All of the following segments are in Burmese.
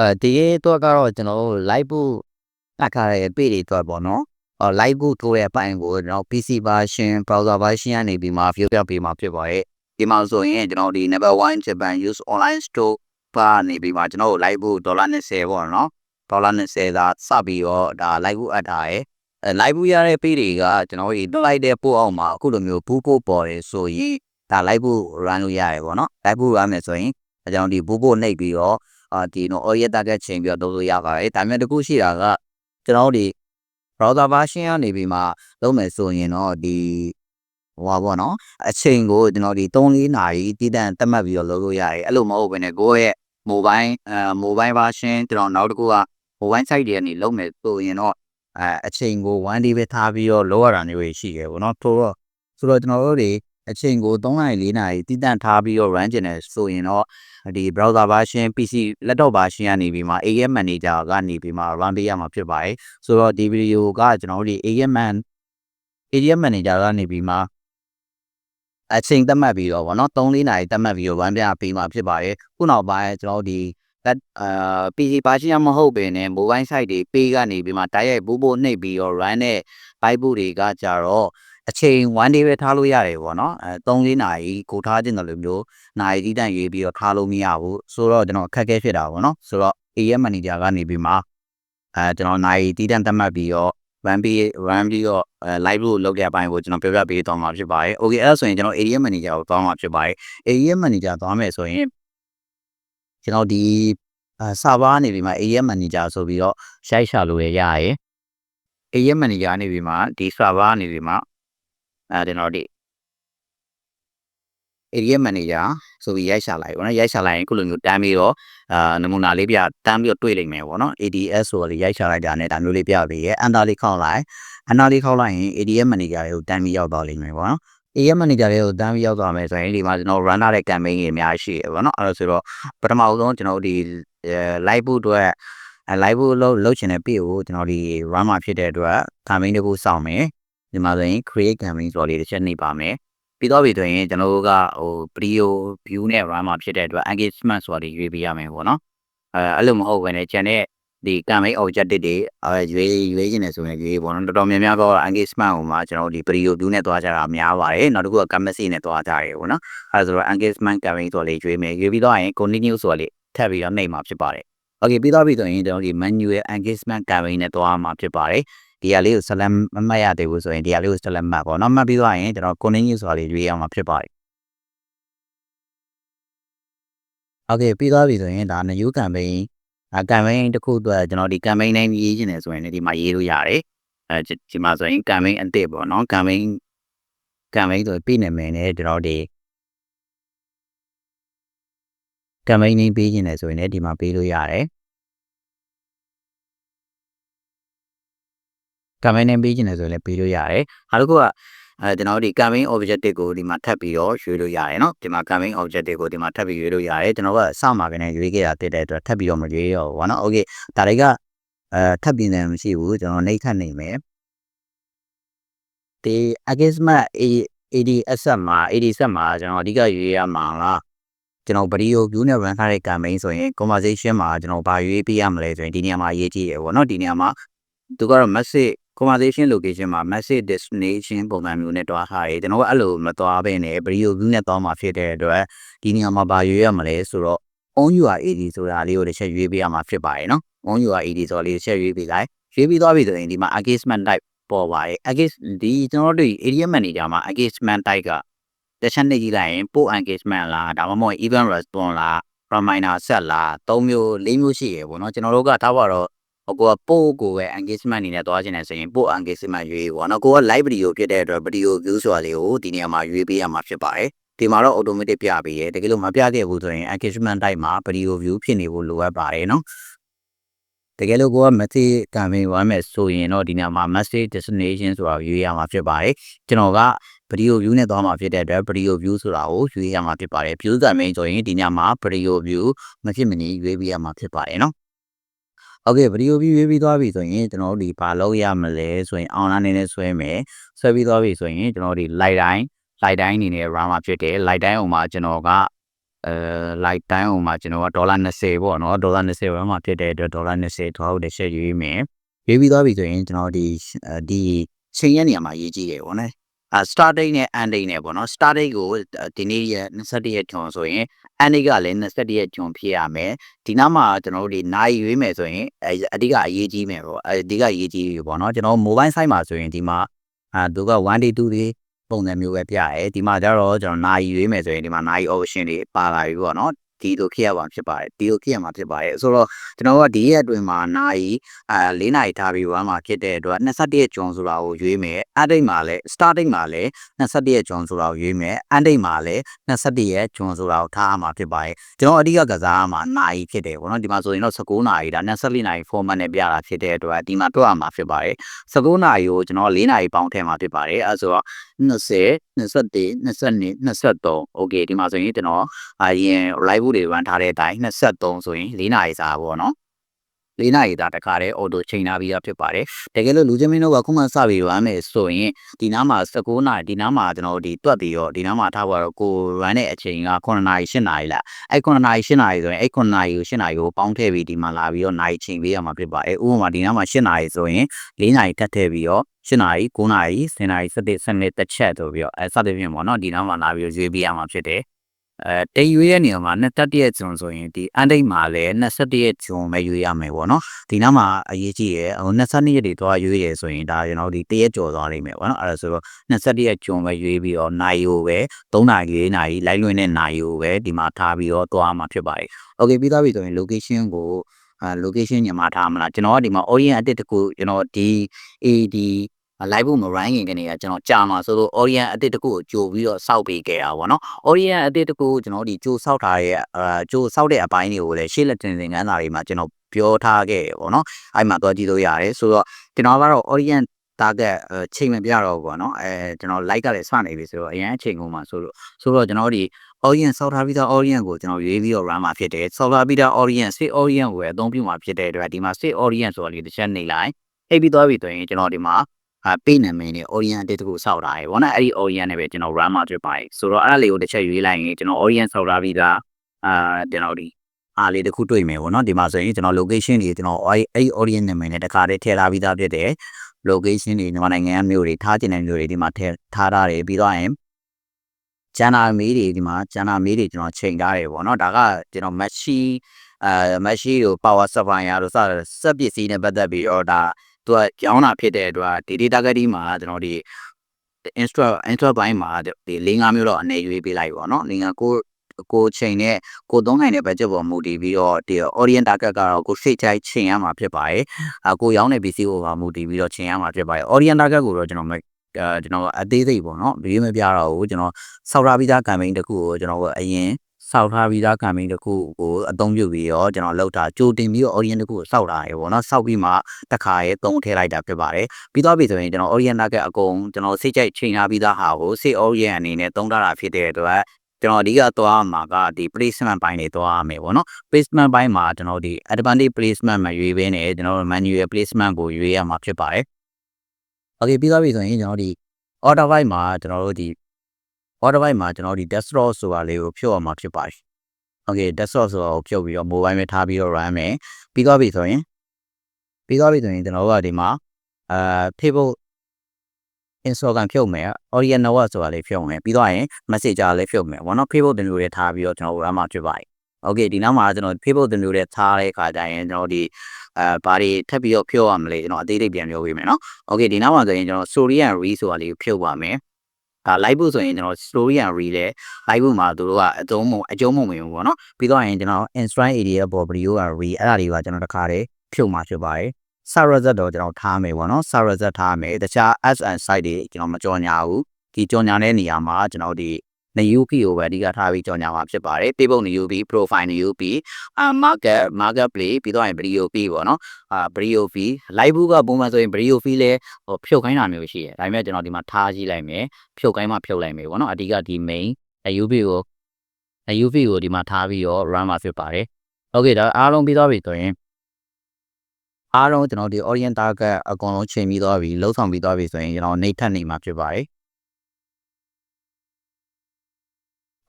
အဲဒီတော့ကတော့ကျွန်တော်တို့ live ဖို့တက်ခါတဲ့ page တွေအတွက်ပေါ့နော်အော် live ဖို့ထိုးတဲ့အပိုင်းကိုကျွန်တော် PC version browser version ကနေပြီးမှ view ပြပေးမှာဖြစ်ပါရဲ့ဒီမှာဆိုရင်ကျွန်တော်ဒီ number 1 Japan use online store ပါနေပြီးမှကျွန်တော်တို့ live ဖို့ဒေါ်လာ20ပေါ့နော်ဒေါ်လာ20သာစပြီးတော့ဒါ live ဖို့အပ်တာရဲ့အဲ live ဖို့ရတဲ့ page တွေကကျွန်တော်တို့လိုက်တဲ့ပို့အောင်မှာအခုလိုမျိုးဘူးဖို့ပေါ်တယ်ဆိုရင်ဒါ live ဖို့ run လို့ရတယ်ပေါ့နော် live ဖို့ run မယ်ဆိုရင်အကြောင်းဒီဘူးဖို့နှိပ်ပြီးတော့ အာဒီနော် all year target ချိန်ပြီးတော့လုပ်လို့ရပါတယ်ဒါပေမဲ့တခုရှိတာကကျွန်တော်တို့ဒီ browser version ကနေပြီးမှလုပ်မယ်ဆိုရင်တော့ဒီဟိုပါပေါ့နော်အချိန်ကိုကျွန်တော်ဒီ3-4နာရီတည်တံ့သတ်မှတ်ပြီးတော့လုပ်လို့ရတယ်အဲ့လိုမဟုတ်ဘဲနဲ့ကိုယ့်ရဲ့ mobile အဲ mobile version ကျွန်တော်နောက်တစ်ခုက mobile site တွေကနေလုပ်မယ်ဆိုရင်တော့အဲအချိန်ကို1 day ပဲထားပြီးတော့လုပ်ရတာမျိုးရှိတယ်ပေါ့နော်ဆိုတော့ဆိုတော့ကျွန်တော်တို့တွေ အချိန်ကို3နာရီ4နာရီတည်တံ့ထားပြီးတော့ run ကျင်တယ်ဆိုရင်တော့ဒီ browser version PC laptop version ကနေပြီးမှ AM manager ကနေပြီးမှ run ပေးရမှာဖြစ်ပါတယ်ဆိုတော့ဒီဗီဒီယိုကကျွန်တော်တို့ဒီ AM man AM manager ကနေပြီးမှအချိန်သတ်မှတ်ပြီးတော့ဗောနော်3-4နာရီသတ်မှတ်ပြီးတော့ run ပြပေးမှာဖြစ်ပါတယ်ခုနောက်ပိုင်းကျွန်တော်တို့ဒီအာ PC version မဟုတ်ဘဲနဲ့ mobile site တွေ page ကနေပြီးမှတိုက်ရိုက်ဘူးဖို့နှိပ်ပြီးတော့ run တဲ့ byte ဘူးတွေ ကကြတော့ အချိန်1 day ပဲထားလို့ရတယ်ပေါ့နော်အဲ3-4နာရီကိုထားခြင်းတယ်လို့မျိုးနာရီတီးတန့်ရေးပြီးတော့ထားလို့မရဘူးဆိုတော့ကျွန်တော်အခက်အခဲဖြစ်တာပေါ့နော်ဆိုတော့ AM manager ကနေပြီးမှအဲကျွန်တော်နာရီတီးတန့်သတ်မှတ်ပြီးတော့ run ပြီး run ပြီးတော့အဲ live လို့လုပ်တဲ့အပိုင်းကိုကျွန်တော်ပြောပြပေးသွားမှာဖြစ်ပါတယ်။ Okay အဲ့ဒါဆိုရင်ကျွန်တော် ADM manager ကိုသွားမှာဖြစ်ပါတယ်။ ADM manager သွားမယ်ဆိုရင်ကျွန်တော်ဒီအဲ server နေပြီးမှ ADM manager ဆိုပြီးတော့ရိုက်ရှာလို့ရရယ်။ ADM manager နေပြီးမှဒီ server နေပြီးမှ အဲကျွန်တော်ဒီ ADM manager ဆိုပြီးရိုက်ရှာလိုက်ပေါ့နော်ရိုက်ရှာလိုက်ရင်ခုလိုမျိုးတန်းပြီးတော့အာနမူနာလေးပြတန်းပြီးတော့တွေ့လိမ့်မယ်ပေါ့နော် ADS ဆိုတော့ရိုက်ရှာလိုက်တာနဲ့ဒါမျိုးလေးပြပေးရဲအန်တာလေးခောက်လိုက်အန်တာလေးခောက်လိုက်ရင် ADM manager တွေကိုတန်းပြီးရောက်သွားလိမ့်မယ်ပေါ့နော် ADM manager တွေကိုတန်းပြီးရောက်သွားမယ်ဆိုရင်ဒီမှာကျွန်တော် run တဲ့ campaign တွေအများကြီးရှိရပေါ့နော်အဲ့ဒါဆိုတော့ပထမဆုံးကျွန်တော်ဒီ live ဖို့အတွက် live ဖို့လုပ်လုပ်ချင်တဲ့ page ကိုကျွန်တော်ဒီ run မှာဖြစ်တဲ့အတွက် campaign တစ်ခုစောင့်မယ် ဒီမှာဆိုရင် create campaign ဆိုတော့လေးတစ်ချက်နှိပ်ပါမယ်ပြီးတော့ပြီဆိုရင်ကျွန်တော်တို့ကဟို video view နဲ့ run မှာဖြစ်တဲ့အတွက် engagement ဆိုတာတွေရွေးပေးရမယ်ပေါ့နော်အဲအဲ့လိုမဟုတ်ဘဲနဲ့ကျန်တဲ့ဒီ campaign objective တွေအဲရွေးရွေးနေတယ်ဆိုရင်ရွေးပေါ့နော်တော်တော်များများတော့ engagement ဟိုမှာကျွန်တော်ဒီ video view နဲ့သွားကြတာများပါတယ်နောက်တစ်ခုက canvas နဲ့သွားကြရတယ်ပေါ့နော်အဲဆိုတော့ engagement campaign ဆိုတာလေးရွေးမယ်ရွေးပြီးတော့ရင် continue ဆိုတာလေးထပ်ပြီးတော့နှိပ်မှာဖြစ်ပါတယ် okay ပြီးတော့ပြီဆိုရင်ကျွန်တော်ဒီ menu ရဲ့ engagement campaign နဲ့သွားမှာဖြစ်ပါတယ် ဒီဟာလေးကိုဆက်လက်မမှတ်ရသေးဘူးဆိုရင်ဒီဟာလေးကိုဆက်လက်မှတ်ပေါ့နော်မှတ်ပြီးသွားရင်ကျွန်တော် continue ဆိုတာလေးရွေးရမှာဖြစ်ပါတယ် Okay ပြီးသွားပြီဆိုရင်ဒါ new campaign ဒါ campaign တစ်ခုအတွက်ကျွန်တော်ဒီ campaign name ရေးချင်တယ်ဆိုရင်လည်းဒီမှာရေးလို့ရတယ်အဲဒီမှာဆိုရင် campaign အသစ်ပေါ့နော် campaign campaign ဆိုပြီးနာမည်နဲ့ကျွန်တော်ဒီ campaign name ပေးချင်တယ်ဆိုရင်လည်းဒီမှာပေးလို့ရတယ် campaign name ပေးချင်တယ်ဆိုရင်လည်းပေးလို့ရတယ်နောက်တစ်ခုကအဲကျွန်တော်ဒီ campaign objective ကိုဒီမှာထပ်ပြီးတော့ရွေးလို့ရတယ်เนาะဒီမှာ campaign objective ကိုဒီမှာထပ်ပြီးရွေးလို့ရတယ်ကျွန်တော်ကစမှာကနေရွေးခဲ့တာတက်တဲ့အတွက်ထပ်ပြီးတော့မရွေးရဘူးဗောနော်โอเคဒါတွေကအဲထပ်ပြီးလည်းမရှိဘူးကျွန်တော်နှိပ်ခတ်နေမယ်ဒီ engagement ADS မှာ ADS မှာကျွန်တော်အဓိကရွေးရမှာလားကျွန်တော် video view နဲ့ run ထားတဲ့ campaign ဆိုရင် conversation မှာကျွန်တော်ဘာရွေးပေးရမလဲဆိုရင်ဒီနေရာမှာအရေးကြီးတယ်ဗောနော်ဒီနေရာမှာသူကတော့ message conversation location မှာ message destination ပုံစံမျိုးနဲ့တွားထားတယ်ကျွန်တော်ကအဲ့လိုမတွားဘဲနဲ့ video view နဲ့တွားမှာဖြစ်တဲ့အတွက်ဒီနေရာမှာဘာရွေးရမလဲဆိုတော့ on URAD ဆိုတာလေးကိုတစ်ချက်ရွေးပေးရမှာဖြစ်ပါတယ်နော် on URAD ဆိုတာလေးတစ်ချက်ရွေးပေးလိုက်ရွေးပြီးသွားပြီဆိုရင်ဒီမှာ engagement type ပေါ်ပါတယ် engage ဒီကျွန်တော်တို့ area manager မှာ engagement type ကတစ်ချက်နှိပ်ကြည့်လိုက်ရင် post engagement လားဒါမှမဟုတ် event response လား reminder set လား၃မျိုး၄မျိုးရှိရပေါ့နော်ကျွန်တော်တို့ကထားပါတော့ ဟိုကိုကပို့ကိုပဲ engagement အနေနဲ့သွားခြင်းနဲ့ဆိုရင်ပို့ engagement ရွေးပေါ့နော်ကိုက live video ဖြစ်တဲ့အတွက် video view ဆိုတာလေးကိုဒီနေရာမှာရွေးပေးရမှာဖြစ်ပါတယ်ဒီမှာတော့ automatic ပြပေးရဲတကယ်လို့မပြခဲ့ဘူးဆိုရင် engagement type မှာ video view ဖြစ်နေဖို့လိုအပ်ပါတယ်နော်တကယ်လို့ကိုက message campaign ဝမ်းမယ်ဆိုရင်တော့ဒီနေရာမှာ message destination ဆိုတာရွေးရမှာဖြစ်ပါတယ်ကျွန်တော်က video view နဲ့သွားမှာဖြစ်တဲ့အတွက် video view ဆိုတာကိုရွေးရမှာဖြစ်ပါတယ် view campaign ဆိုရင်ဒီညမှာ video view မဖြစ်မနေရွေးပေးရမှာဖြစ်ပါတယ်နော် โอเคဗီဒီယိုပြီးရွေးပြီးသွားပြီဆိုရင်ကျွန်တော်တို့ဒီဘာလုပ်ရမလဲဆိုရင် online နေနဲ့ဆွဲမယ်ဆွဲပြီးသွားပြီဆိုရင်ကျွန်တော်တို့ဒီ light တိုင်း light တိုင်းအနေနဲ့ run မှာဖြစ်တယ် light တိုင်းအောင်မှာကျွန်တော်က အဲ like time ဟိုမှာကျွန်တော်ကဒေါ်လာ20ပေါ့နော်ဒေါ်လာ20ပဲမှာဖြစ်တဲ့အတွက်ဒေါ်လာ20ထောက်တဲ့ရှက်ရွေးမယ်ရွေးပြီးသွားပြီဆိုရင်ကျွန်တော်ဒီဒီချိန်ရက်နေရာမှာရေးကြည့်တယ်ပေါ့နော် အာ start date နဲ့ end date နဲ့ပေါ့နော် start date ကိုဒီနေ့ရက်21ရက်ကျွန်ဆိုရင် end date ကလည်း21ရက်ကျွန်ဖြစ်ရမယ်ဒီနောက်မှာကျွန်တော်တို့ဒီနိုင်ရွေးမယ်ဆိုရင်အဓိကအရေးကြီးမယ်ပေါ့အဓိကအရေးကြီးပြီပေါ့နော်ကျွန်တော် mobile site မှာဆိုရင်ဒီမှာအာသူက1 day 2 day ပုံစံမျိုးပဲပြရဲဒီမှာကျတော့ကျွန်တော်နိုင်ရွေးမယ်ဆိုရင်ဒီမှာနိုင် option တွေပါလာပြီပေါ့နော် ဒီလိုခေတ်ရမှာဖြစ်ပါတယ်ဒီလိုခေတ်ရမှာဖြစ်ပါတယ်ဆိုတော့ကျွန်တော်ကဒီရက်အတွင်းမှာနိုင်အာ၄နိုင်ထားပြီးဝမ်းမှာဖြစ်တဲ့အတွက်21ရက်ကျွန်ဆိုတာကိုရွေးမယ်အဒိတ်မှာလည်း starting မှာလည်း21ရက်ကျွန်ဆိုတာကိုရွေးမယ်အန်ဒိတ်မှာလည်း21ရက်ကျွန်ဆိုတာကိုထားမှာဖြစ်ပါတယ်ကျွန်တော်အဓိကကစားမှာနိုင်ဖြစ်တယ်ပေါ့နော်ဒီမှာဆိုရင်တော့19နိုင်ဒါ24နိုင် format နဲ့ပြတာဖြစ်တဲ့အတွက်ဒီမှာတွက်ရမှာဖြစ်ပါတယ်19နိုင်ကိုကျွန်တော်4နိုင်ပေါင်းထည့်မှာဖြစ်ပါတယ်အဲဆိုတော့20 21 22 23 okay ဒီမှာဆိုရင်ကျွန်တော်အရင် live တွေ run ထားတဲ့အတိုင်း23ဆိုရင်4နာရီစာပေါ့နော်၄နာရီသားတခါတည်း auto ချိန်ထားပြီးသားဖြစ်ပါတယ်တကယ်လို့လူချင်းမင်းတို့ကခုမှစပြီးရမ်းမယ်ဆိုရင်ဒီနားမှာ19နာရီဒီနားမှာကျွန်တော်ဒီတွက်ပြီးတော့ဒီနားမှာထားပါတော့ကို run တဲ့အချိန်က9နာရီ10နာရီလားအဲ့9နာရီ10နာရီဆိုရင်အဲ့9နာရီကို10နာရီကိုပေါင်းထည့်ပြီးဒီမှာလာပြီးတော့နာရီချိန်ပေးရမှာဖြစ်ပါတယ်ဥပမာဒီနားမှာ10နာရီဆိုရင်4နာရီထပ်ထည့်ပြီးတော့8နာရီ9နာရီ10နာရီ17 12တစ်ချက်ဆိုပြီးတော့အဲစသဖြင့်ပေါ့နော်ဒီနားမှာလာပြီးရွေးပေးရမှာဖြစ်တယ် အဲတိတ်ရွေးရဲ့နေရာမှာ21ရက်ဂျွန်ဆိုရင်ဒီအန်ဒိတ်မှာလည်း21ရက်ဂျွန်ပဲရွေးရမယ်ပေါ့နော်ဒီနောက်မှာအရေးကြီးရယ်ဟို22ရက်တွေသွားရွေးရယ်ဆိုရင်ဒါကျွန်တော်ဒီတရက်ကြော်သွားလိမ့်မယ်ပေါ့နော်အဲဒါဆိုတော့21ရက်ဂျွန်ပဲရွေးပြီးတော့နိုင်ကိုပဲ3နာရီ4နာရီလိုက်လွင်တဲ့နိုင်ကိုပဲဒီမှာထားပြီးတော့သွားမှာဖြစ်ပါတယ်။ Okay ပြီးသားပြီဆိုရင် location ကိုအာ location ညမှာထားမလားကျွန်တော်ကဒီမှာ orient အတစ်တကူကျွန်တော်ဒီ AD live ဖို့မ run ခင်ကနေကကျွန်တော်ကြာမှာဆိုလို့ orient အတစ်တကူကိုကြိုပြီးတော့စောက်ပေးခဲ့တာပေါ့နော် orient အတစ်တကူကျွန်တော်ဒီကြိုစောက်ထားတဲ့အာကြိုစောက်တဲ့အပိုင်းတွေကိုလည်းရှေ့လက်တင်သင်ခန်းစာတွေမှာကျွန်တော်ပြောထားခဲ့တယ်ပေါ့နော်အဲ့မှာသွားကြည့်လို့ရတယ်ဆိုတော့ကျွန်တော်ကတော့ orient target ချိန်မပြတော့ဘူးပေါ့နော်အဲကျွန်တော် like ကလည်းစနေပြီဆိုတော့အရင်အချိန်ကုန်မှာဆိုလို့ဆိုတော့ကျွန်တော်ဒီ orient ဆောက်ထားပြီးသား orient ကိုကျွန်တော်ရွေးပြီးတော့ run မှာဖြစ်တယ်ဆောက်ထားပြီးသား orient စစ် orient ကိုပဲအသုံးပြုမှာဖြစ်တဲ့အတွက်ဒီမှာစစ် orient ဆိုတာလေးတစ်ချက်နေလိုက်အိပ်ပြီးသွားပြီဆိုရင်ကျွန်တော်ဒီမှာ အာပေးနာမည်နဲ့ orient တစ်ခုစောက်ထားရယ်ဗောနော်အဲ့ဒီ orient နဲ့ပဲကျွန်တော် run မှာဖြစ်ပါတယ်ဆိုတော့အဲ့ဒါလေးကိုတစ်ချက်ရွေးလိုက်ရင်ကျွန်တော် orient ဆောက်ထားပြီးသားအာကျွန်တော်ဒီအားလေးတစ်ခုတွေ့မယ်ဗောနော်ဒီမှာဆိုရင်ကျွန်တော် location တွေကျွန်တော်အဲ့အဲ့ orient နာမည်နဲ့တခါတည်းထည့်ထားပြီးသားဖြစ်တယ် location တွေမြန်မာနိုင်ငံကမြို့တွေထားကျင်တဲ့မြို့တွေဒီမှာထည့်ထားထားတယ်ပြီးတော့ရင်ကျန်တာမေးတွေဒီမှာကျန်တာမေးတွေကျွန်တော်ချိန်ထားတယ်ပေါ့နော်ဒါကကျွန်တော် matchy အဲ matchy ကို power supply ရလို့စစက်ပစ္စည်းနဲ့ပတ်သက်ပြီးတော့ဒါ သူကကြောင်းတာဖြစ်တဲ့အတွက်ဒီ data targeting မှာကျွန်တော်ဒီ insta insta ဘိုင်းမှာဒီ၄၅မျိုးတော့အနေရွေးပေးလိုက်ပေါ့နော်၄၅ကိုကိုချိန်နဲ့ကိုသုံးနိုင်တဲ့ budget ပေါ်မူတည်ပြီးတော့ဒီ audience target ကတော့ကိုစိတ်ချိုက်ချိန်ရမှာဖြစ်ပါတယ်။အကိုရောင်းတဲ့ PC ကိုပါမူတည်ပြီးတော့ချိန်ရမှာဖြစ်ပါတယ်။ audience target ကိုတော့ကျွန်တော်အဲကျွန်တော်အသေးစိတ်ပေါ့နော်ဗီဒီယိုမပြတော့ဘူးကျွန်တော်ဆောက်ထားပြီးသား campaign တစ်ခုကိုကျွန်တော်အရင် စောက်ထားပြီးသား campaign တစ်ခုကိုအသုံးပြုပြီးတော့ကျွန်တော်လောက်တာကြိုတင်ပြီးတော့ audience တစ်ခုကိုစောက်တာရေပေါ့နော်စောက်ပြီးမှတစ်ခါရေသုံးထည့်လိုက်တာဖြစ်ပါတယ်ပြီးတော့ပြီဆိုရင်ကျွန်တော် audience target အကုန်ကျွန်တော်စိတ်ကြိုက်ချိန်ထားပြီးသားဟာကိုစိတ် audience အနေနဲ့သုံးထားတာဖြစ်တဲ့အတွက်ကျွန်တော်အဓိကသွားမှာကဒီ placement ဘိုင်းတွေသွားရမယ်ပေါ့နော် placement ဘိုင်းမှာကျွန်တော်ဒီ advantage placement မှာရွေးပေးနေကျွန်တော် manual placement ကိုရွေးရမှာဖြစ်ပါတယ် okay ပြီးသွားပြီဆိုရင်ကျွန်တော်ဒီ order by မှာကျွန်တော်တို့ဒီ order by မှာကျွန်တော်ဒီ desktop ဆိုတာလေးကိုဖြုတ်အောင်မှာဖြစ်ပါတယ် okay desktop ဆိုတာကိုဖြုတ်ပြီးတော့ mobile မှာထားပြီးတော့ run မယ်ပြီးသွားပြီဆိုရင်ပြီးသွားပြီဆိုရင်ကျွန်တော်တို့ကဒီမှာအာ Facebook Instagram ဖြုတ်မယ် Audience Network ဆိုတာလေးဖြုတ်မယ်ပြီးတော့ရင် Messenger လေးဖြုတ်မယ်ဘောနော် Facebook တင်လို့ရထားပြီးတော့ကျွန်တော် run မှာဖြစ်ပါတယ် okay ဒီနောက်မှာကျွန်တော် Facebook တင်လို့ရထားတဲ့ခါကျရင်ကျွန်တော်ဒီအဲဘာတွေထပ်ပြီးတော့ဖြုတ်ရမလဲကျွန်တော်အသေးစိတ်ပြန်ပြောပေးမယ်နော် okay ဒီနောက်မှာဆိုရင်ကျွန်တော် story and read ဆိုတာလေးကိုဖြုတ်ပါမယ် ဒါ live ဖို့ဆိုရင်ကျွန်တော် story and read လဲ live ဖို့မှာသူတို့ကအကျုံးမအကျုံးမဝင်ဘူးပေါ့နော်ပြီးတော့ရင်ကျွန်တော် instruct area ပေါ် video က read အဲ့ဒါတွေကကျွန်တော်တခါတည်းဖြုတ်မှာဖြစ်ပါတယ် server set တော့ကျွန်တော်ထားမယ်ပေါ့နော် server set ထားမယ်တခြား ads and site တွေကျွန်တော်မကြော်ညာဘူးဒီကြော်ညာတဲ့နေရာမှာကျွန်တော်ဒီ နယူပီကိုပဲအဓိကထားပြီးကြော်ညာမှာဖြစ်ပါတယ် Facebook နယူပီ profile နယူပီအာ market market play ပြီးတော့ရင် video fee ပေါ့နော်အာ video fee live ကပုံမှန်ဆိုရင် video fee လဲဟိုဖြုတ်ခိုင်းတာမျိုးရှိတယ်ဒါပေမဲ့ကျွန်တော်ဒီမှာထားကြည့်လိုက်မယ်ဖြုတ်ခိုင်းမှဖြုတ်လိုက်မယ်ပေါ့နော်အဓိကဒီ main နယူပီကိုနယူပီကိုဒီမှာထားပြီးတော့ run မှာဖြစ်ပါတယ် okay ဒါအားလုံးပြီးသွားပြီဆိုရင်အားလုံးကျွန်တော်ဒီ orient target အကုန်လုံးချိန်ပြီးသွားပြီလှုပ်ဆောင်ပြီးသွားပြီဆိုရင်ကျွန်တော်နေထက်နေမှာဖြစ်ပါတယ်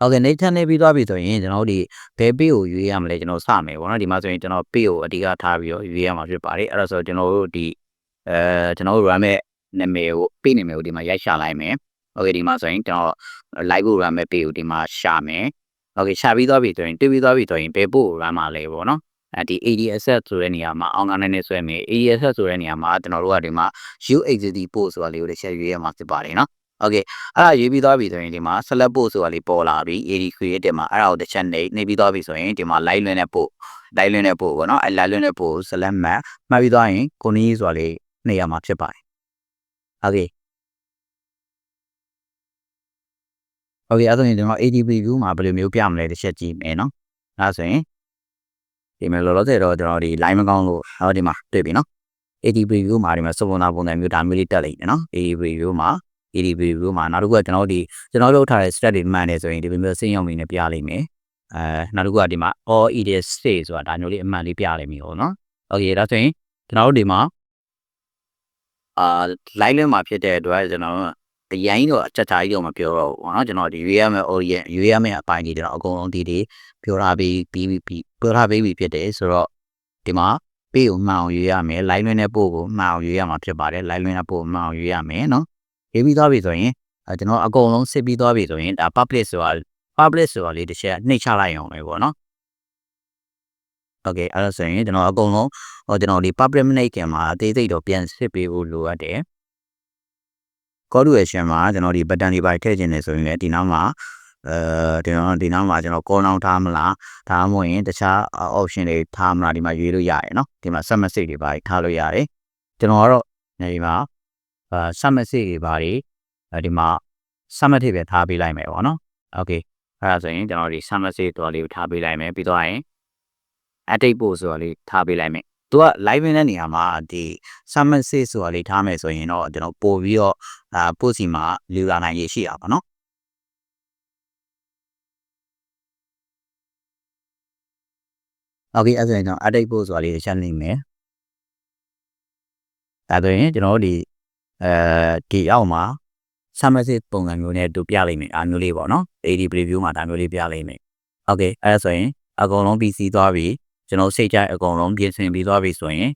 ဟုတ်ကဲ့နေထန်နေပြီးသွားပြီဆိုရင်ကျွန်တော်တို့ဒီဘယ်ပေးကိုရွေးရမလဲကျွန်တော်စမယ်ပေါ့နော်ဒီမှာဆိုရင်ကျွန်တော်ပေးကိုအဓိကထားပြီးတော့ရွေးရမှာဖြစ်ပါတယ်အဲ့ဒါဆိုကျွန်တော်တို့ဒီအဲကျွန်တော်တို့ run မဲ့နာမည်ကိုပေးနာမည်ကိုဒီမှာရိုက်ရှာလိုက်မယ်ဟုတ်ကဲ့ဒီမှာဆိုရင်ကျွန်တော် live ကို run မဲ့ပေးကိုဒီမှာရှာမယ်ဟုတ်ကဲ့ရှာပြီးသွားပြီဆိုရင်တွေ့ပြီးသွားပြီဆိုရင်ဘယ်ပို့ကို run မှာလဲပေါ့နော်အဲဒီ ADSS ဆိုတဲ့နေရာမှာအောင်ကနေနဲ့ဆွဲမယ် ADSS ဆိုတဲ့နေရာမှာကျွန်တော်တို့ကဒီမှာ UHD ပို့ဆိုတာလေးကိုတစ်ချက်ရွေးရမှာဖြစ်ပါတယ်နော် โอเคအဲ့ဒါရေးပြီးသွားပြီဆိုရင်ဒီမှာ select post ဆိုတာလေးပေါ်လာပြီ AD creative မှာအဲ့ဒါကိုတစ်ချက်နေနေပြီးသွားပြီဆိုရင်ဒီမှာ live လွှင့်တဲ့ post live လွှင့်တဲ့ post ပေါ့နော်အဲ့ live လွှင့်တဲ့ post ကို select မှတ်မှတ်ပြီးသွားရင်ကိုနီးဆိုတာလေးနေရာမှာဖြစ်ပါတယ်โอเคโอเคအဲ့ဒါဆိုရင်ကျွန်တော် AD preview မှာဘယ်လိုမျိုးပြမလဲတစ်ချက်ကြည့်မယ်နော်အဲ့ဒါဆိုရင်ဒီမှာလောလောဆယ်တော့ကျွန်တော်ဒီ line မကောင်းလို့ဟောဒီမှာတွေ့ပြီနော် AD preview မှာဒီမှာစုံပုံနာပုံစံမျိုးဒါမျိုးလေးတက်လိုက်တယ်နော် AD preview မှာ ADB ဘူးမှာနောက်တစ်ခုကကျွန်တော်တို့ဒီကျွန်တော်တို့ထားတဲ့ stat တွေမှန်တယ်ဆိုရင်ဒီမျိုးစင်းရုံလေးနဲ့ပြလိမ့်မယ်အဲနောက်တစ်ခုကဒီမှာ all EDS state ဆိုတာဒါမျိုးလေးအမှန်လေးပြလိမ့်မယ်ပေါ့နော် okay ဒါဆိုရင်ကျွန်တော်တို့ဒီမှာအာ line လေးမှာဖြစ်တဲ့အတွက်ကျွန်တော်တို့အရင်တော့အချက်သားကြီးတော့မပြောတော့ဘူးပေါ့နော်ကျွန်တော်ဒီ UAM orient UAM အပိုင်းတွေတော့အကုန်လုံးဒီဒီပြောထားပြီးပြီးပြီးပြောထားပြီးဖြစ်တယ်ဆိုတော့ဒီမှာပေးကိုမှန်အောင်ယူရမယ် line လွှင့်တဲ့ပို့ကိုမှန်အောင်ယူရမှာဖြစ်ပါတယ် line လွှင့်တဲ့ပို့ကိုမှန်အောင်ယူရမယ်နော် ရေးပြီးသွားပြီဆိုရင်အဲကျွန်တော်အကုန်လုံးစစ်ပြီးသွားပြီဆိုရင်ဒါ public ဆိုတာ public ဆိုတာလေးတစ်ချက်နှိပ်ချလိုက်အောင်ပဲပေါ့နော်โอเคအဲ့ဒါဆိုရင်ကျွန်တော်အကုန်လုံးဟောကျွန်တော်ဒီ public မနှိပ်ခင်မှာအသေးစိတ်တော့ပြန်စစ်ပေးဖို့လိုအပ်တယ် call to action မှာကျွန်တော်ဒီ button တွေပါထည့်ခြင်းနေဆိုရင်လည်းဒီနောက်မှာအဲဒီတော့ဒီနောက်မှာကျွန်တော် call down ထားမလားဒါမှမဟုတ်ရင်တခြား option တွေထားမလားဒီမှာရွေးလို့ရတယ်เนาะဒီမှာ sub message တွေပါထားလို့ရတယ်ကျွန်တော်ကတော့ဒီမှာ အာ sub message တွေပါတွေအဲဒီမှာ sub message ပဲထားပေးလိုက်မယ်ပေါ့နော်โอเคအဲ့ဒါဆိုရင်ကျွန်တော်ဒီ sub message တော်လေးကိုထားပေးလိုက်မယ်ပြီးတော့ရင် update ပို့ဆိုတာလေးထားပေးလိုက်မယ်သူက live နေတဲ့နေရာမှာဒီ sub message ဆိုတာလေးထားမယ်ဆိုရင်တော့ကျွန်တော်ပို့ပြီးတော့အာ post စီမှာလူလာနိုင်ရရှိတာပါနော်โอเคအဲ့ဒါဆိုရင်ကျွန်တော် update ပို့ဆိုတာလေးတစ်ချက်နေမယ်ဒါဆိုရင်ကျွန်တော်တို့ဒီ အဲဒီအောက်မှာ summary ပုံစံမျိုးနဲ့တူပြလိုက်မယ်အားမျိုးလေးပေါ့နော် AD preview မှာဒါမျိုးလေးပြလိုက်မယ်โอเคအဲ့ဒါဆိုရင်အကုန်လုံး PC သွားပြီကျွန်တော်စိတ်ကြိုက်အကုန်လုံးပြင်ဆင်ပြီးသွားပြီဆိုရင်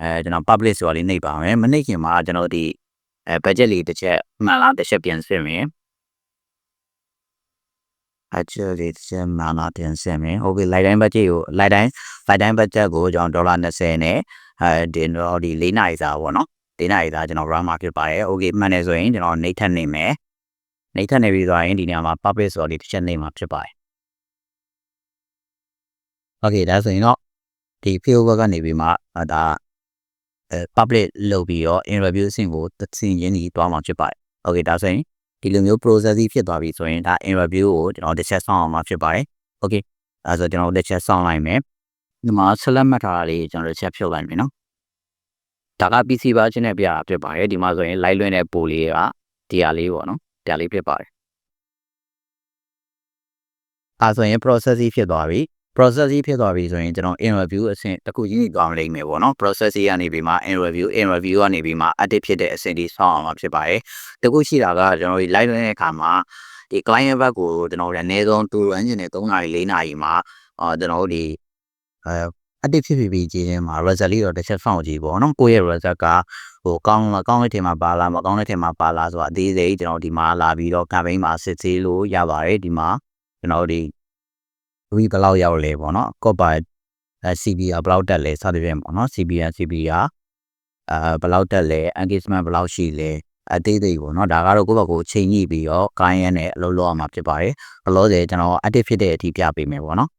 အဲကျွန်တော် publish ဆိုတာလေးနှိပ်ပါမယ်မနှိပ်ခင်မှာကျွန်တော်ဒီအဲ budget လေးတစ်ချက်မှန်လားတစ်ချက်ပြင်ဆင်မယ် budget လေးတစ်ချက်မှန်လားပြင်ဆင်မယ်ဟုတ်ပြီ light time budget ကို light time light time budget ကိုကျွန်တော်ဒေါ်လာ20နဲ့အဲဒီတော့ဒီ၄နိုင်စာပေါ့နော် ၄နိုင်စာကျွန်တော် run market ပါတယ် okay မှန်တယ်ဆိုရင်ကျွန်တော်နှိပ်ထက်နေမယ်နှိပ်ထက်နေပြီးသွားရင်ဒီနေရာမှာ publish ဆိုတော့ဒီတစ်ချက်နေမှာဖြစ်ပါတယ် okay ဒါဆိုရင်တော့ဒီ field work ကနေပြီးမှဒါအဲ public လုပ်ပြီးတော့ interview အဆင့်ကိုသင်ရင်းကြီးတွားမှာဖြစ်ပါတယ် okay ဒါဆိုရင်ဒီလိုမျိုး process ကြီးဖြစ်သွားပြီဆိုရင်ဒါ interview ကိုကျွန်တော်တစ်ချက်ဆောင်းအောင်မှာဖြစ်ပါတယ် okay အဲဆိုကျွန်တော်တစ်ချက်ဆောင်းလိုက်မယ်ဒီမှာ select မှတ်ထားတာလေးကျွန်တော်တစ်ချက်ဖြုတ်လိုက်မယ်နော် ဒါက PC version နဲ့ပြတာဖြစ်ပါတယ်ဒီမှာဆိုရင် live လွှင့်တဲ့ပိုလေးကဒီဟာလေးပေါ့နော်ဒါလေးဖြစ်ပါတယ်အဲဆိုရင် process ကြီးဖြစ်သွားပြီ process ကြီးဖြစ်သွားပြီဆိုရင်ကျွန်တော် interview အဆင့်တစ်ခုကြီးကောင်းလိမ့်မယ်ပေါ့နော် process ကြီးကနေပြီးမှ interview interview ကနေပြီးမှ edit ဖြစ်တဲ့အဆင့်ဒီဆောင်းအောင်မှာဖြစ်ပါတယ်တခုရှိတာကကျွန်တော်ဒီ live လွှင့်တဲ့အခါမှာဒီ client ဘက်ကိုကျွန်တော်လည်းအနည်းဆုံး tour engine နဲ့3နာရီ4နာရီမှာအာကျွန်တော်တို့ဒီအဲ edit ဖြစ်ဖြစ်ပြီးကြည့်ရင်မှာ result လေးတော့တစ်ချက်ဖောက်ကြည့်ပေါ့နော်ကိုယ့်ရဲ့ result ကဟိုကောင်းမကောင်းတဲ့ထင်မှာပါလားမကောင်းတဲ့ထင်မှာပါလားဆိုတာအသေးစိတ်ကျွန်တော်ဒီမှာလာပြီးတော့ campaign မှာစစ်ဆေးလို့ရပါတယ်ဒီမှာကျွန်တော်ဒီ we ဘယ်လောက်ရောက်လဲပေါ့နော် copper CBR ဘယ်လောက်တက်လဲစသဖြင့်ပေါ့နော် CBR CBR အာဘယ်လောက်တက်လဲ engagement ဘယ်လောက်ရှိလဲအသေးသေးပေါ့နော်ဒါကတော့ကိုယ့်ဘက်ကိုချိန်ညှိပြီးတော့ကိုင်းရမ်းနဲ့အလုပ်လုပ်ရမှာဖြစ်ပါတယ်ဘလို့ဆိုကျွန်တော် active ဖြစ်တဲ့အထိပြပေးမယ်ပေါ့နော်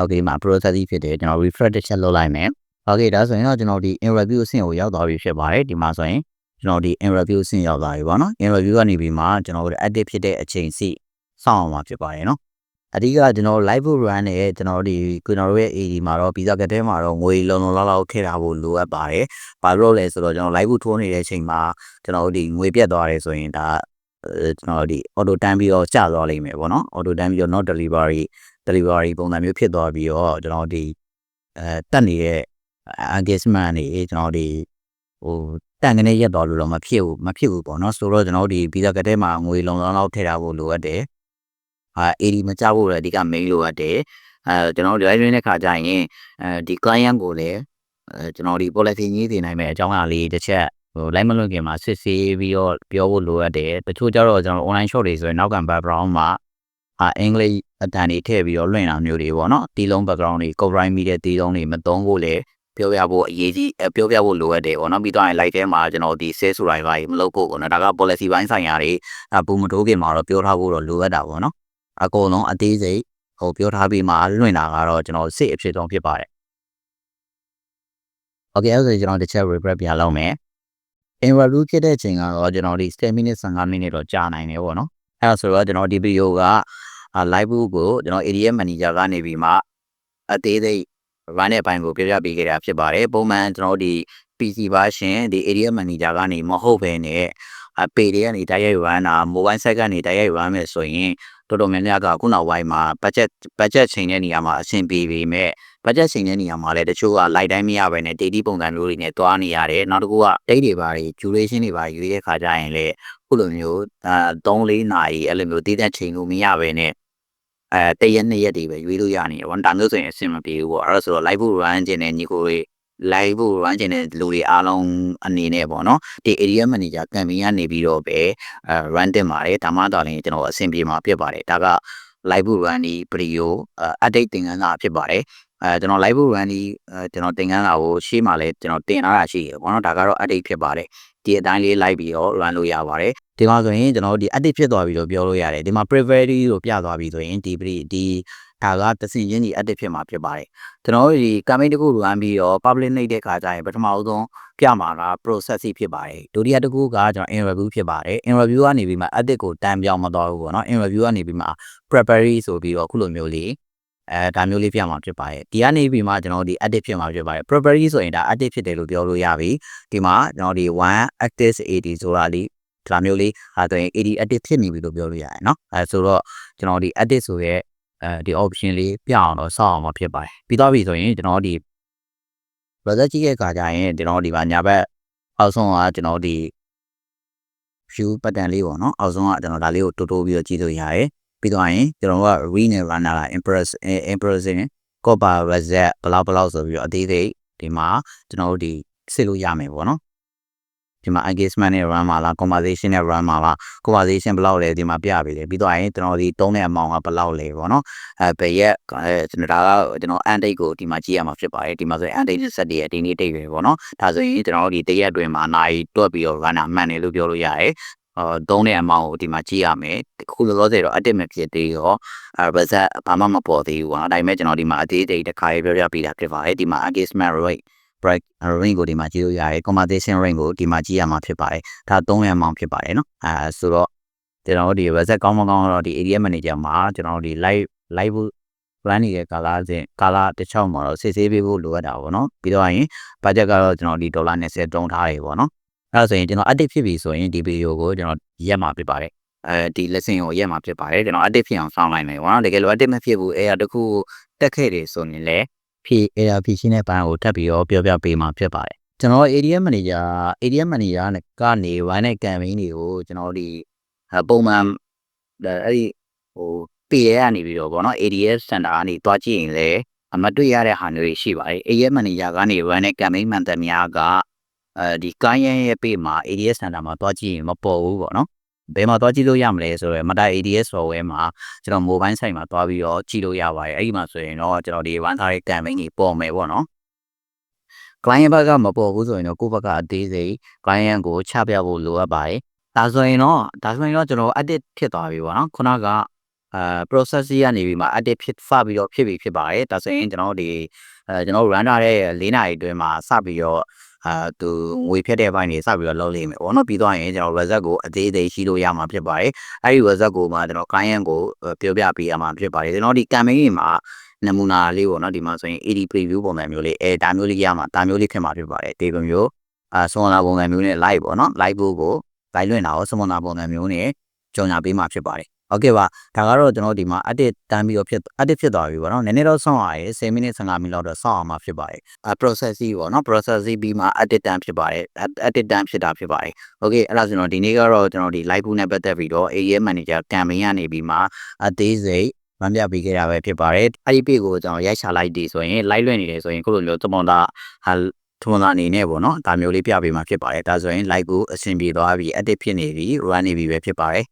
okay မှာ process ဖြစ်တယ်ကျွန်တော် refresh တစ်ချက်လုပ်လိုက်မယ် okay ဒါဆိုရင်တော့ကျွန်တော်ဒီ in review အဆင့်ကိုရောက်သွားပြီဖြစ်ပါတယ်ဒီမှာဆိုရင်ကျွန်တော်ဒီ in review အဆင့်ရောက်သွားပြီပေါ့နော် in review ကနေပြီးမှကျွန်တော်တို့ active ဖြစ်တဲ့အချိန်စီစောင့်အောင်မှာဖြစ်ပါတယ်နော်အဓိကကျွန်တော် live run နဲ့ကျွန်တော်ဒီကျွန်တော်တို့ရဲ့ AD မှာတော့ဗီဇာကတ်တဲမှာတော့ငွေလုံလုံလောက်လောက်ထည့်ထားဖို့လိုအပ်ပါတယ်။ဘာလို့လဲဆိုတော့ကျွန်တော် live ထိုးနေတဲ့အချိန်မှာကျွန်တော်တို့ဒီငွေပြတ်သွားတယ်ဆိုရင်ဒါကျွန်တော်ဒီ auto time ပြီးတော့ကျသွားလိမ့်မယ်ပေါ့နော်။ auto time ပြီးတော့ not delivery delivery ပုံစံမျိုးဖြစ်သွားပြီးတော့ကျွန်တော်ဒီအဲတက်နေတဲ့ engagement နေကျွန်တော်ဒီဟိုတတန်ကနေရက်တော်လို့တော့မဖြစ်ဘူးမဖြစ်ဘူးပေါ့နော်ဆိုတော့ကျွန်တော်တို့ဒီဗီဇာကတ်ထဲမှာငွေလုံလောက်လောက်ထည့်ထားဖို့လိုအပ်တယ်အာ AD မကြဖို့လည်းအဓိက main လိုအပ်တယ်အဲကျွန်တော်တို့ live stream တဲ့ခါကျရင်အဲဒီ client ကိုလည်းအဲကျွန်တော်ဒီ policy ကြီးတင်နိုင်မဲ့အကြောင်းအရာလေးတစ်ချက်ဟို live မလွန်ခင်မှာစစ်ဆေးပြီးတော့ပြောဖို့လိုအပ်တယ်တချို့ကျတော့ကျွန်တော် online shop တွေဆိုရင်နောက်က background မှာအာအင်္ဂလိပ် အတန်တွေထည့်ပြီးတော့လွှင့်တာမျိုးတွေပေါ့နော်တီလုံး background တွေ copyright မိတဲ့တီလုံးတွေမသုံးဖို့လည်းပြောပြဖို့အရေးကြီးပြောပြဖို့လိုအပ်တယ်ပေါ့နော်ပြီးတော့ live ထဲမှာကျွန်တော်ဒီ sales ဆိုတာတွေမလုပ်ဖို့ပေါ့နော်ဒါက policy ဘိုင်းဆိုင်ရာတွေအပူမတိုးခင်မှာတော့ပြောထားဖို့တော့လိုအပ်တာပေါ့နော်အကုန်လုံးအသေးစိတ်ဟိုပြောထားပြီးမှလွှင့်တာကတော့ကျွန်တော်စိတ်အဖြစ်ဆုံးဖြစ်ပါတယ် Okay အဲ့ဒါဆိုကျွန်တော်တစ်ချက် regret ပြန်လုပ်မယ် interview ဖြစ်တဲ့အချိန်ကတော့ကျွန်တော်ဒီ10 minute 15 minute တော့ကြာနိုင်တယ်ပေါ့နော်အဲ့ဒါဆိုတော့ကျွန်တော်ဒီ video က live ကိုကျွန်တော် ADM manager ကနေပြီးမှအသေးစိတ် run တဲ့အပိုင်းကိုပြောပြပေးခဲ့တာဖြစ်ပါတယ်ပုံမှန်ကျွန်တော်ဒီ PC version ဒီ ADM manager ကနေမဟုတ်ဘဲနဲ့အပေတွေကနေတိုက်ရိုက် run တာ mobile site ကနေတိုက်ရိုက် run မယ်ဆိုရင်တော်တော်များများကခုနောက်ပိုင်းမှာ budget budget ချိန်တဲ့နေရာမှာအဆင်ပြေပေမဲ့ budget ချိန်တဲ့နေရာမှာလည်းတချို့က light တိုင်းမရဘဲနဲ့ daily ပုံစံမျိုးတွေနဲ့တွားနေရတယ်နောက်တစ်ခုက date တွေပါတွေ duration တွေပါယူတဲ့ခါကျရင်လည်းခုလိုမျိုးအာ3-4နာရီအဲ့လိုမျိုးတည်တဲ့ချိန်လို့မရဘဲနဲ့ အဲတရက်နှစ်ရက်တွေပဲရွေးလို့ရနေတယ်ဗောဒါမျိုးဆိုရင်အဆင်မပြေဘူးပေါ့အဲ့ဒါဆိုတော့ live run ကျင်တဲ့ညီကိုတွေ live run ကျင်တဲ့လူတွေအားလုံးအနေနဲ့ပေါ့နော်ဒီ area manager campaign ကနေပြီးတော့ပဲအဲ run တင်ပါတယ်ဒါမှတော့လည်းကျွန်တော်အဆင်ပြေမှာဖြစ်ပါတယ်ဒါက live run ဒီ video update သင်ခန်းစာဖြစ်ပါတယ် အဲကျွန်တော် live run ဒီကျွန်တော်သင်ခန်းစာကိုရှေ့မှာလည်းကျွန်တော်တင်ထားတာရှိတယ်ပေါ့နော်ဒါကတော့ update ဖြစ်ပါတယ်ဒီအတိုင်းလေးလိုက်ပြီးတော့ run လို့ရပါတယ်ဒီမှာဆိုရင်ကျွန်တော်ဒီ update ဖြစ်သွားပြီလို့ပြောလို့ရတယ်ဒီမှာ privacy လို့ပြသွားပြီဆိုရင်ဒီဒီဒါကတဆင်ချင်းဒီ update ဖြစ်မှာဖြစ်ပါတယ်ကျွန်တော်တို့ဒီ campaign တစ်ခု run ပြီးတော့ public နှိပ်တဲ့ခါကျရင်ပထမဆုံးပြမှာက process ဖြစ်ပါတယ်ဒုတိယတစ်ခုကကျွန်တော် in review ဖြစ်ပါတယ် in review ကနေပြီးမှ update ကိုတန်းပြောင်းမသွားဘူးပေါ့နော် in review ကနေပြီးမှ preparatory ဆိုပြီးတော့ခုလိုမျိုးလေး အဲဒါမျိုးလေးပြမှာဖြစ်ပါတယ်ဒီကနေပြီးမှကျွန်တော်ဒီ edit ဖြစ်မှာဖြစ်ပါတယ် property ဆိုရင်ဒါ edit ဖြစ်တယ်လို့ပြောလို့ရပြီဒီမှာကျွန်တော်ဒီ1 active AD ဆိုတာလေးဒါမျိုးလေးအဲဆိုရင် AD edit ဖြစ်နေပြီလို့ပြောလို့ရတယ်เนาะအဲဆိုတော့ကျွန်တော်ဒီ edit ဆိုရဲအဲဒီ option လေးပြအောင်တော့စောင့်အောင်ဖြစ်ပါတယ်ပြီးတော့ပြီဆိုရင်ကျွန်တော်ဒီ browser ကြည့်ရဲ့အခါကျရင်ကျွန်တော်ဒီမှာညာဘက်အောက်ဆုံးကကျွန်တော်ဒီ view button လေးပေါ့နော်အောက်ဆုံးကကျွန်တော်ဒါလေးကိုတိုးတိုးပြီးတော့ကြည့်လို့ရတယ် ပြီးတော့ရင်ကျွန်တော်က read နဲ့ run လာ impress impressing copper reset ဘလောက်ဘလောက်ဆိုပြီးတော့အသေးသေးဒီမှာကျွန်တော်တို့ဒီစစ်လို့ရမယ်ပေါ့နော်ဒီမှာ engagement နဲ့ run မှာလား conversation နဲ့ run မှာလား conversation ဘယ်လောက်လဲဒီမှာပြပေးတယ်ပြီးတော့ရင်ကျွန်တော်ဒီသုံးတဲ့အမောင်ကဘယ်လောက်လဲပေါ့နော်အဲဘယ်ရက်အဲကျွန်တော်ဒါကကျွန်တော် end date ကိုဒီမှာကြည့်ရမှာဖြစ်ပါတယ်ဒီမှာဆိုရင် end date ဆက်တည်းဒီနေ့ date ပဲပေါ့နော်ဒါဆိုရင်ကျွန်တော်တို့ဒီတရက်အတွင်းမှာနိုင်တွက်ပြီးတော့ run တာမှန်တယ်လို့ပြောလို့ရတယ် အော်သုံးတဲ့အမောင်ကိုဒီမှာကြည့်ရမယ်ခုလောလောဆယ်တော့ active မဖြစ်သေးရောအဲ result ဘာမှမပေါ်သေးဘူးပေါ့နော်ဒါပေမဲ့ကျွန်တော်ဒီမှာအသေးသေးတစ်ခါရေးပြောပြပေးတာဖြစ်ပါတယ်ဒီမှာ engagement rate break range ကိုဒီမှာကြည့်လို့ရတယ် conversation range ကိုဒီမှာကြည့်ရမှာဖြစ်ပါတယ်ဒါ3ရမောင်ဖြစ်ပါတယ်နော်အဲဆိုတော့ကျွန်တော်တို့ဒီ result ကောင်းမကောင်းတော့ဒီ area manager မှာကျွန်တော်တို့ဒီ live live plan နေတဲ့ကာလစဉ်ကာလတစ်ချောင်းမှာတော့စစ်ဆေးပေးဖို့လိုအပ်တာပေါ့နော်ပြီးတော့ရင် budget ကတော့ကျွန်တော်ဒီဒေါ်လာ20တုံးထားတယ်ပေါ့နော် အဲ့ဒါဆိုရင်ကျွန်တော် active ဖြစ်ပြီဆိုရင်ဒီ video ကိုကျွန်တော်ရက်မှာဖြစ်ပါတယ်အဲဒီ lesson ကိုရက်မှာဖြစ်ပါတယ်ကျွန်တော် active ဖြစ်အောင်စောင့်လိုက်မယ်ပေါ့နော်တကယ်လို့ active မဖြစ်ဘူးအဲအတခုတက်ခဲ့တယ်ဆိုရင်လည်းဖြည့် ARP ရှင်းတဲ့ဘန်းကိုထပ်ပြီးတော့ပြောပြပေးမှာဖြစ်ပါတယ်ကျွန်တော် ADM manager ADM manager နဲ့ကနေ wine နဲ့ campaign တွေကိုကျွန်တော်ဒီပုံမှန်အဲ့ဒီဟို PA ကနေပြီးတော့ဗောနော် ADS center ကနေတွားကြည့်ရင်လည်းအမတွေ့ရတဲ့ဟာမျိုးတွေရှိပါတယ် ADM manager ကနေ wine နဲ့ campaign မှန်တယ်များက အဲဒီကိုင်းရဲရဲ့ပေးမှာ ADS center မှာတွားကြည့်ရင်မပေါ်ဘူးဗောနော်ဘယ်မှာသွားကြည့်လို့ရမလဲဆိုတော့မတာ ADS software မှာကျွန်တော် mobile site မှာသွားပြီးတော့ကြည့်လို့ရပါတယ်အဲ့ဒီမှာဆိုရင်တော့ကျွန်တော်ဒီ one target campaign ကြီးပေါ်မယ်ပေါ့နော် client ဘက်ကမပေါ်ဘူးဆိုရင်တော့ကိုယ့်ဘက်ကအသေးစိတ် client ကိုချပြဖို့လိုအပ်ပါတယ်ဒါဆိုရင်တော့ဒါဆိုရင်တော့ကျွန်တော် edit ဖြစ်သွားပြီပေါ့နော်ခုနကအဲ process ကြီးကနေပြီးမှ edit ဖြစ်ဖပြီးတော့ဖြစ်ပြီဖြစ်ပါတယ်ဒါဆိုရင်ကျွန်တော်ဒီအဲကျွန်တော် run ထားတဲ့၄နာရီအတွင်းမှာစပြီးတော့ အာသူငွေဖြတ်တဲ့ဘိုင်းတွေစပြီးတော့လုပ်လိမ့်မယ်ပေါ့နော်ပြီးသွားရင်ကျွန်တော် result ကိုအသေးသေးရှိလို့ရမှာဖြစ်ပါတယ်အဲ့ဒီ result ကိုမှကျွန်တော် client ကိုပြောပြပေးရမှာဖြစ်ပါတယ်ကျွန်တော်ဒီ campaign တွေမှာနမူနာလေးပေါ့နော်ဒီမှာဆိုရင် AD preview ပုံစံမျိုးလေးအဲဒါမျိုးလေးရမှာဒါမျိုးလေးဖြစ်မှာဖြစ်ပါတယ်ဒီလိုမျိုးအာဆွန်လာပုံစံမျိုးနဲ့ live ပေါ့နော် live ကို live လွှင့်တာကိုဆွန်လာပုံစံမျိုးနဲ့ကြော်ညာပေးမှာဖြစ်ပါတယ် ဟုတ်ကဲ့ပါဒါကတော့ကျွန်တော်ဒီမှာ edit တန်းပြီးတော့ဖြစ် edit ဖြစ်သွားပြီပေါ့နော်နည်းနည်းတော့ဆောင်းရရ10မိနစ်15မိနစ်လောက်တော့ဆောင်းအောင်မှာဖြစ်ပါတယ် processing ပေါ့နော် processing ပြီးမှ edit တန်းဖြစ်ပါတယ် edit တန်းဖြစ်တာဖြစ်ပါတယ်ဟုတ်ကဲ့အဲ့ဒါဆိုတော့ဒီနေ့ကတော့ကျွန်တော်ဒီ live book နဲ့ပတ်သက်ပြီးတော့ AEM manager campaign ကနေပြီးမှအသေးစိတ်မပြပေးခဲ့တာပဲဖြစ်ပါတယ်အဲ့ဒီ page ကိုကျွန်တော်ရိုက်ချလိုက်ပြီဆိုရင် live လွှင့်နေတယ်ဆိုရင်ခုလိုမျိုးတမွန်တာဟာထုံးတာအနေနဲ့ပေါ့နော်ဒါမျိုးလေးပြပေးမှာဖြစ်ပါတယ်ဒါဆိုရင် like ကိုအဆင်ပြေသွားပြီ edit ဖြစ်နေပြီ run နေပြီပဲဖြစ်ပါတယ်